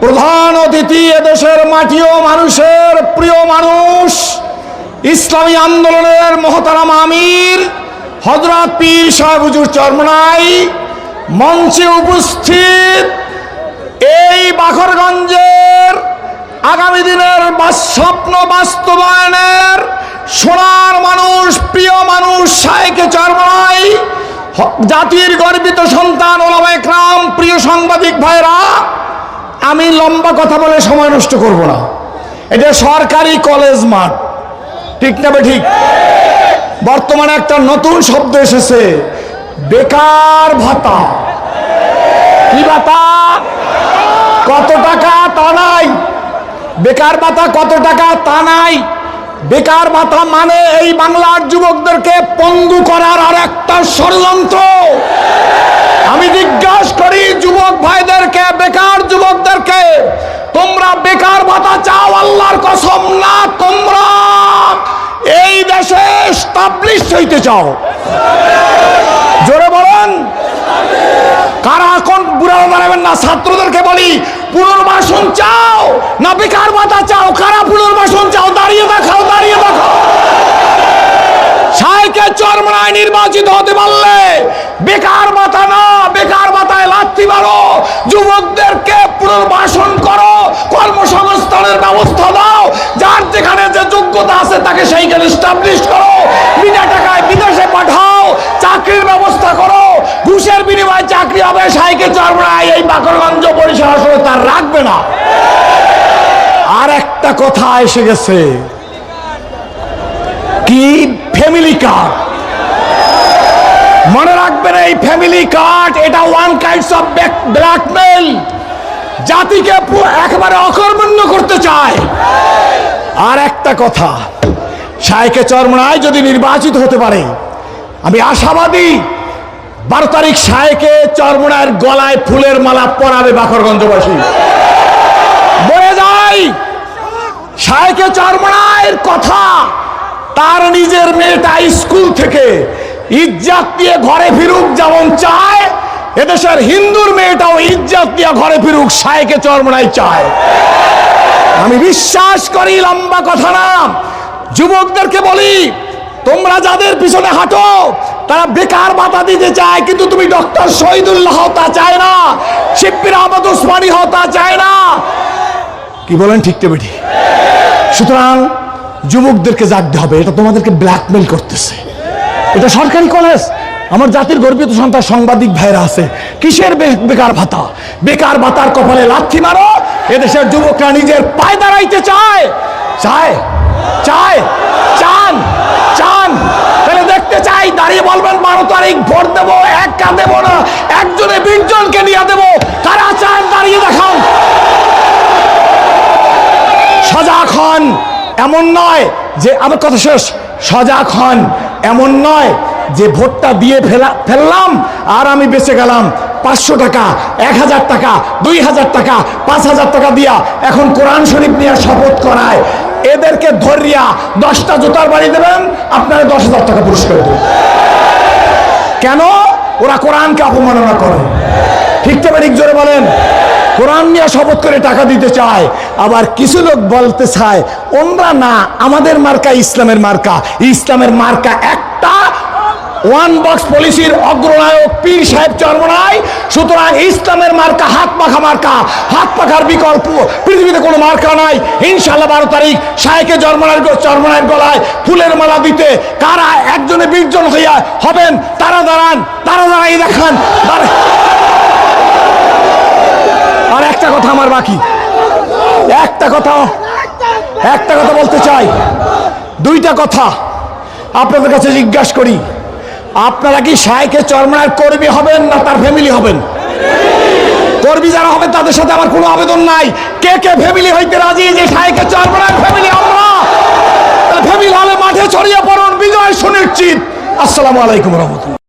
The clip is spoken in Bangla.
প্রধান অতিথি এদেশের মাটি ও মানুষের প্রিয় মানুষ। ইসলামী আন্দোলনের মহতারাম আমির হজরত পীর সাহেব হুজুর চরমনাই মঞ্চে উপস্থিত এই বাখরগঞ্জের আগামী দিনের স্বপ্ন বাস্তবায়নের সোনার মানুষ, প্রিয় মানুষ শাহেকে চরমনাই জাতির গর্বিত সন্তান ওলামা প্রিয় সাংবাদিক ভাইরা আমি লম্বা কথা বলে সময় নষ্ট করব না। এটা সরকারি কলেজ মাঠ। ঠিক না ঠিক? বর্তমানে একটা নতুন শব্দ এসেছে, বেকার ভাতা। কি ভাতা? কত টাকা তা নাই। বেকার ভাতা কত টাকা তা নাই। বেকার ভাতা মানে এই বাংলার যুবকদেরকে পঙ্গু করার আর একটা ষড়যন্ত্র। আমি জিজ্ঞাসা করি, যুবক ভাইদেরকে বেকার তোমরা বেকার ভাতা চাও, আল্লাহর কসম না, তোমরা এই দেশে স্টাবলিশ হইতে চাও। জোরে বলেন। কারা এখন বুড়া দাঁড়াবেন না? ছাত্রদেরকে বলি, পুনর্বাসন চাও না বেকার ভাতা চাও? কারা পুনর্বাসন চাও? দাঁড়িয়ে দেখাও দাঁড়িয়ে দেখাও। সাইকে চরমনায় নির্বাচিত হতে পারলে বেকার ভাতা না বেকার ভাতায় লাথি মারো যুবকদেরকে পুনর্বাসন করো কর্মসংস্থানের ব্যবস্থা দাও যার যেখানে যে যোগ্যতা আছে তাকে সেইখানে স্টাবলিশ করো। বিনা টাকায় বিদেশে পাঠাও, চাকরির ব্যবস্থা করো। ঘুষের বিনিময়ে চাকরি হবে সাইকে চরমনায় এই বাকরগঞ্জ পরিষদ আসলে তার রাখবে না। আর একটা কথা এসে গেছে। কি? ফ্যামিলি কার্ড মনে রাখবেন এই ফ্যামিলি কার্ড এটা ওয়ান কাইন্ডস অফ ব্ল্যাকমেল জাতিকে একেবারে আর একটা কথা। শায়কে চরমনায় যদি নির্বাচিত হতে পারে, আমি আশাবাদী বারো তারিখ শায়কে চরমনায়ের গলায় ফুলের মালা পরাবে বাখরগঞ্জবাসী বয়ে যায় শায়কে চরমনায়ের কথা তার নিজের মেয়েটা স্কুল থেকে ইজ্জাত দিয়ে ঘরে ফিরুক যেমন চায়, এদেশের হিন্দুর মেয়েটাও ইজ্জাত দিয়ে ঘরে ফিরুক শায়কে চরমনাই চায়। আমি বিশ্বাস করি লম্বা কথা না। যুবকদেরকে বলি, তোমরা যাদের পিছনে হাঁটো, তারা বেকার ভাতা দিতে চায়, কিন্তু তুমি ডক্টর শহীদুল্লাহ তা চায় না শিব্বির আহমদ উসমানী হও তা চায় না। কি বলেন ঠিক বেটি সুতরাং যুবকদেরকে জাগতে হবে, এটা তোমাদেরকে ব্ল্যাকমেল করতেছে। এটা সরকারি কলেজ আমার জাতির গর্বিত সন্তান সাংবাদিক ভাইরা আছে। কিসের বেকার ভাতা? বেকার ভাতার কপালে লাথি মারো এদেশের যুবকরা নিজের পায়ে দাঁড়াইতে চায়। চায় চায়, চান চান। তাহলে দেখতে চাই, দাঁড়িয়ে বলবেন বারো তারিখ ভোট দেবো, একা দেবো না, একজনে বিশ জনকে নিয়ে দেবো। কারা চান, দাঁড়িয়ে দেখান। সজাগ হন, এমন নয় যে, আমার কথা শেষ। সজাগ হন, এমন নয় যে, ভোটটা দিয়ে ফেলা, ফেললাম, আর আমি বেঁচে গেলাম। পাঁচশো টাকা, এক হাজার টাকা, দুই হাজার টাকা, পাঁচ হাজার টাকা দিয়া এখন কোরআন শরীফ নিয়ে শপথ করায়। এদেরকে ধরিয়া দশটা জুতার বাড়ি দেবেন, আপনারা দশ হাজার টাকা পুরস্কার দেবেন। কেন? ওরা কোরআনকে অপমাননা করে। ঠিক তো ঠিক জোরে বলেন। কোরআন নিয়ে শপথ করে টাকা দিতে চায়, আবার কিছু লোক বলতে চায় ওনরা না, আমাদের মার্কা ইসলামের মার্কা। ইসলামের মার্কা একটা। ওয়ান বক্স পলিসির অগ্রনায়ক পীর সাহেব চর্মনায় সুতরাং ইসলামের মার্কা, হাত পাখা মার্কা, হাত পাখার বিকল্প, পৃথিবীতে কোনো মার্কা নাই। ইনশাল্লাহ বারো তারিখ শাহেকে জন্মনার চর্মনায়ের গলায় ফুলের মালা দিতে কারা একজনে বিশজন হইয়া হবেন, তারা দাঁড়ান, তারা দাঁড়াই দেখান। আর একটা কথা আমার বাকি। একটা কথা একটা কথা বলতে চাই। দুইটা কথা আপনাদের কাছে জিজ্ঞাসা করি। আপনারা কি সাইকে চরমার কর্মী হবেন না তার ফ্যামিলি হবেন? কর্মী যারা হবে তাদের সাথে আমার কোনো আবেদন নাই। কে কে ফ্যামিলি হইতে রাজি যে সাইকে চরমনার ফ্যামিলি আমরা? ফ্যামিলি হলে মাঠে ছড়িয়ে পড়ুন, বিজয় সুনিশ্চিত। আসসালামু আলাইকুম রহমতুল্লাহ।